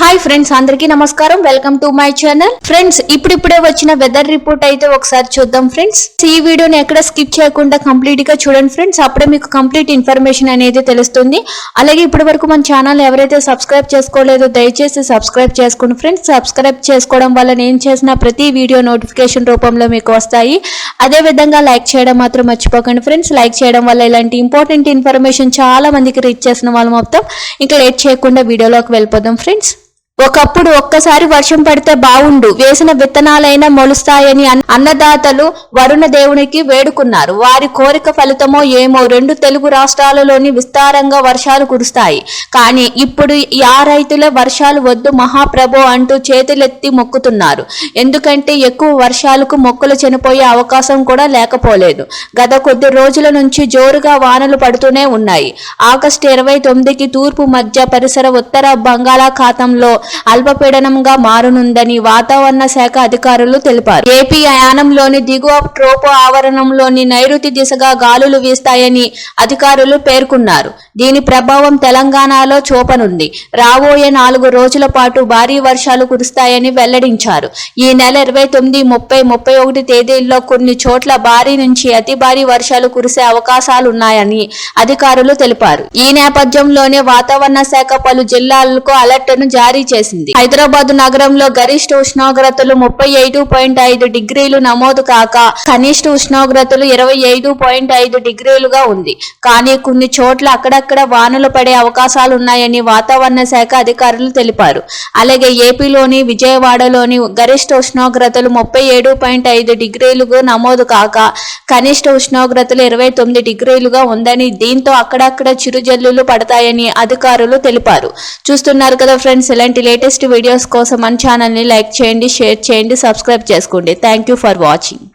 Hi friends అందరికీ నమస్కారం. Welcome to my channel friends ఇప్పుడిప్పుడే వచ్చిన వెదర్ రిపోర్ట్ అయితే ఒకసారి చూద్దాం ఫ్రెండ్స్ ఈ వీడియోని ఎక్కడ స్కిప్ చేయకుండా కంప్లీట్గా చూడండి ఫ్రెండ్స్ అప్పుడే మీకు కంప్లీట్ ఇన్ఫర్మేషన్ అనేది తెలుస్తుంది. అలాగే ఇప్పటి వరకు మన ఛానల్ ఎవరైతే సబ్స్క్రైబ్ చేసుకోలేదో దయచేసి సబ్స్క్రైబ్ చేసుకోండి ఫ్రెండ్స్ సబ్స్క్రైబ్ చేసుకోవడం వల్ల నేను చేసిన ప్రతి వీడియో నోటిఫికేషన్ రూపంలో మీకు వస్తాయి. అదే విధంగా లైక్ చేయడం మాత్రం మర్చిపోకండి ఫ్రెండ్స్ లైక్ చేయడం వల్ల ఇలాంటి ఇంపార్టెంట్ ఇన్ఫర్మేషన్ చాలా మందికి రీచ్ చేసిన వాళ్ళు మొత్తం ఇంకా లేట్ చేయకుండా వీడియోలోకి వెళ్ళిపోదాం ఫ్రెండ్స్ ఒకప్పుడు ఒక్కసారి వర్షం పడితే బావుండు వేసిన విత్తనాలైనా మొలుస్తాయని అన్నదాతలు వరుణ దేవునికి వేడుకున్నారు. వారి కోరిక ఫలితమో ఏమో రెండు తెలుగు రాష్ట్రాలలోని విస్తారంగా వర్షాలు కురుస్తాయి. కానీ ఇప్పుడు ఆ రైతుల వర్షాలు వద్దు మహాప్రభో అంటూ చేతులెత్తి మొక్కుతున్నారు. ఎందుకంటే ఎక్కువ వర్షాలకు మొక్కలు చనిపోయే అవకాశం కూడా లేకపోలేదు. గత కొద్ది రోజుల నుంచి జోరుగా వానలు పడుతూనే ఉన్నాయి. ఆగస్టు ఇరవై తొమ్మిదికి తూర్పు మధ్య పరిసర ఉత్తర బంగాళాఖాతంలో అల్పపీడనంగా మారనుందని వాతావరణ శాఖ అధికారులు తెలిపారు. ఏపీ యానంలోని దిగువ ట్రోపో ఆవరణంలోని నైరుతి దిశగా గాలులు వీస్తాయని అధికారులు పేర్కొన్నారు. దీని ప్రభావం తెలంగాణలో చూపనుంది. రాబోయే నాలుగు రోజుల పాటు భారీ వర్షాలు కురుస్తాయని వెల్లడించారు. ఈ నెల ఇరవై తొమ్మిది ముప్పై ముప్పై ఒకటి తేదీల్లో కొన్ని చోట్ల భారీ నుంచి అతి భారీ వర్షాలు కురిసే అవకాశాలున్నాయని అధికారులు తెలిపారు. ఈ నేపథ్యంలోనే వాతావరణ శాఖ పలు జిల్లాలకు అలర్ట్ను జారీ చేసింది. హైదరాబాద్ నగరంలో గరిష్ట ఉష్ణోగ్రతలు ముప్పై ఐదు పాయింట్ ఐదు డిగ్రీలు నమోదు కాక కనిష్ట ఉష్ణోగ్రతలు ఇరవై ఐదు పాయింట్ ఐదు డిగ్రీలుగా ఉంది. కానీ కొన్ని చోట్ల అక్కడక్కడ వానలు పడే అవకాశాలు ఉన్నాయని వాతావరణ శాఖ అధికారులు తెలిపారు. అలాగే ఏపీలోని విజయవాడలోని గరిష్ట ఉష్ణోగ్రతలు ముప్పై ఏడు పాయింట్ ఐదు డిగ్రీలుగా నమోదు కాక కనిష్ట ఉష్ణోగ్రతలు ఇరవై తొమ్మిది డిగ్రీలుగా ఉందని దీంతో అక్కడక్కడ చిరుజల్లులు పడతాయని అధికారులు తెలిపారు. చూస్తున్నారు కదా ఫ్రెండ్స్ ఇలాంటి లేటెస్ట్ వీడియోస్ కోసం మన ఛానల్ని లైక్ చేయండి షేర్ చేయండి సబ్స్క్రైబ్ చేసుకోండి. Thank you for watching